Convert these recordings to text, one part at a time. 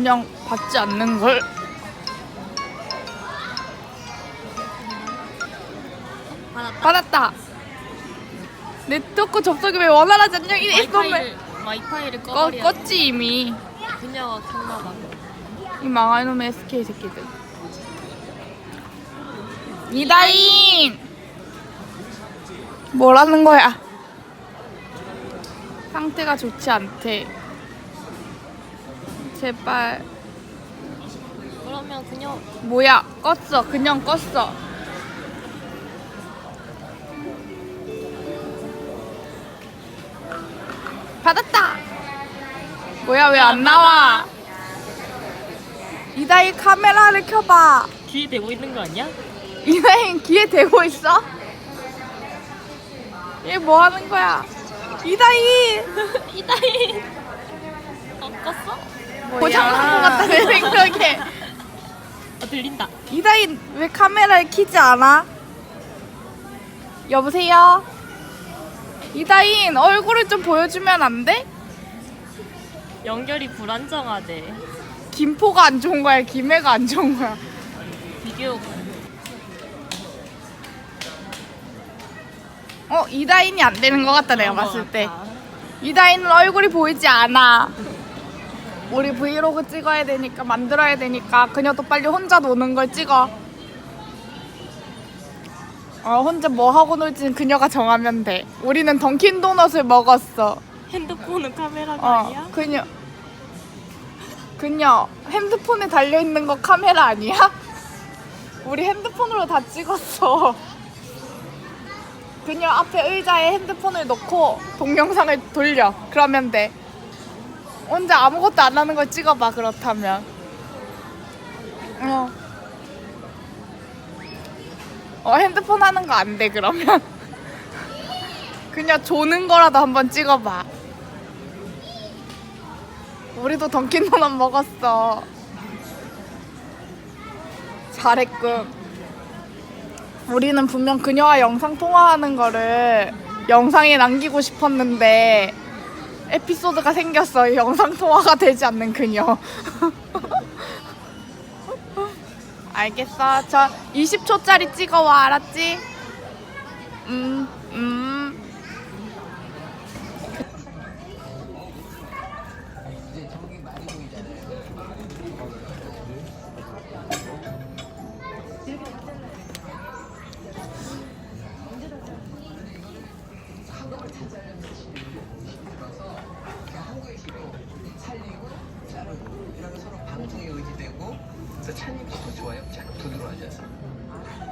그냥 받지 않는 걸. 받았다. 받았다. 네트워크 접속이 왜 원활하지 않냐? 이 와이파이를 와이파이를 꺼, 꺼버려. 껐지 이미. 그녀가 켰나봐. 이 망할 놈의 SK 새끼들. 이다인! 뭐라는 거야? 상태가 좋지 않대. 제발. 그러면 그녀 뭐야? 껐어. 그냥 껐어. 받았다. 뭐야 왜 안 나와? 이다희 카메라를 켜봐. 귀에 대고 있는 거 아니야? 이다희 귀에 대고 있어? 얘 뭐 하는 거야? 이다희 이다희. 어 껐어? 고장난 것 같다 내 생각에. 어 들린다. 이다희 왜 카메라를 켜지 않아? 여보세요? 이다인 얼굴을 좀 보여주면 안 돼? 연결이 불안정하대. 김포가 안 좋은 거야? 김해가 안 좋은 거야? 비디오 어 이다인이 안 되는 것 같다 내가 봤을 때. 이다인은 얼굴이 보이지 않아 우리 브이로그 찍어야 되니까 만들어야 되니까 그녀도 빨리 혼자 노는 걸 찍어. 어 혼자 뭐 하고 놀지는 그녀가 정하면 돼. 우리는 던킨 도넛을 먹었어. 핸드폰은 카메라가 어 아니야? 그녀 그녀 핸드폰에 달려있는 거 카메라 아니야? 우리 핸드폰으로 다 찍었어. 그녀 앞에 의자에 핸드폰을 놓고 동영상을 돌려. 그러면 돼 혼자 아무것도 안 하는 걸 찍어봐 그렇다면 어, 어 핸드폰 하는 거 안 돼 그러면 그냥 조는 거라도 한번 찍어봐 우리도 던킨도넛 먹었어. 잘했군. 우리는 분명 그녀와 영상 통화하는 거를 영상에 남기고 싶었는데 에피소드가 생겼어. 영상 통화가 되지 않는 그녀. 알겠어. 저 20초짜리 찍어와. 알았지? 음, 음. 그래서 찬이가 더 좋아요. 하셔서.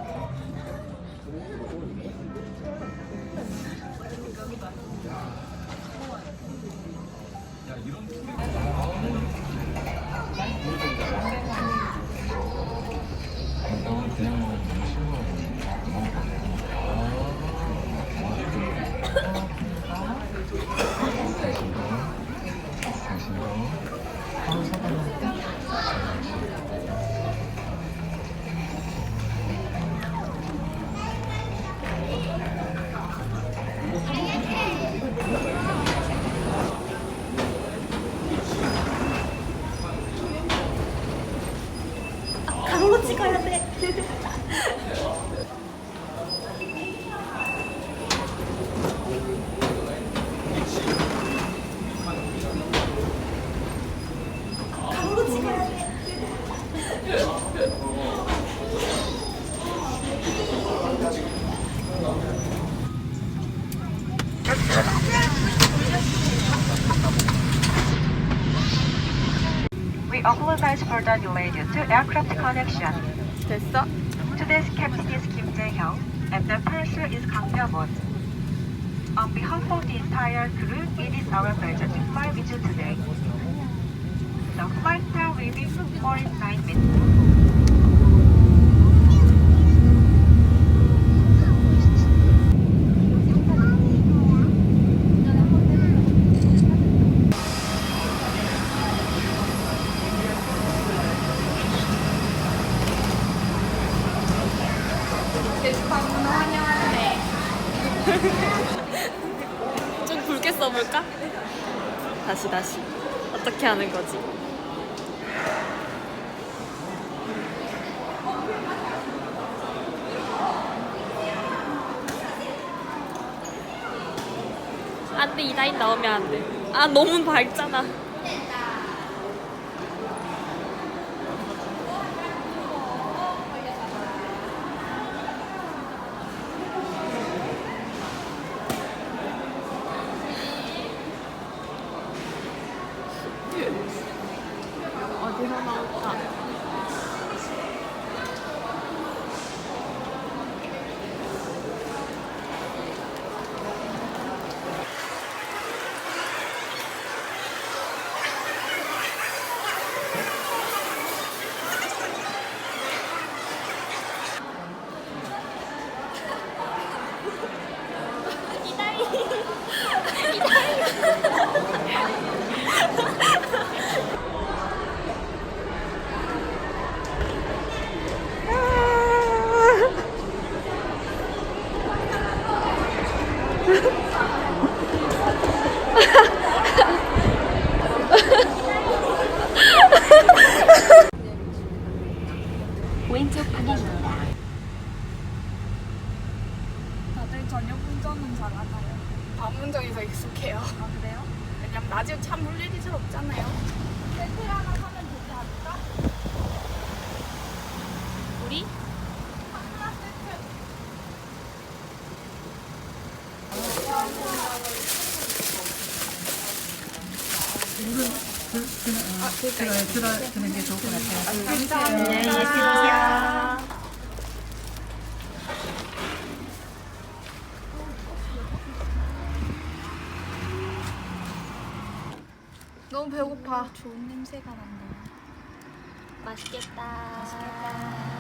Oklahoma is delay due to aircraft connection. 됐어? Today's captain is Kim Jae-hyung, and the purser is Kang Myung-won. On behalf of the entire crew, it is our pleasure to fly with you today. The flight time will be 49 minutes. 어떻게 하는 거지? 안돼 이 라인 나오면 안돼 아 너무 밝잖아 어디서 나올까? 왼쪽 방향입니다 다들 저녁 운전은 잘하나요? 밤 운전이 더 익숙해요. 아 그래요? 왜냐면 낮에 차몰 일이 잘 없잖아요. 세트 하나 사면 되지 않을까? 우리 하나 세트. 들어주는 게 좋을 것 같아요. 감사합니다. 너무 배고 파. 좋은 냄새가 난다. 맛있겠다. 맛있겠다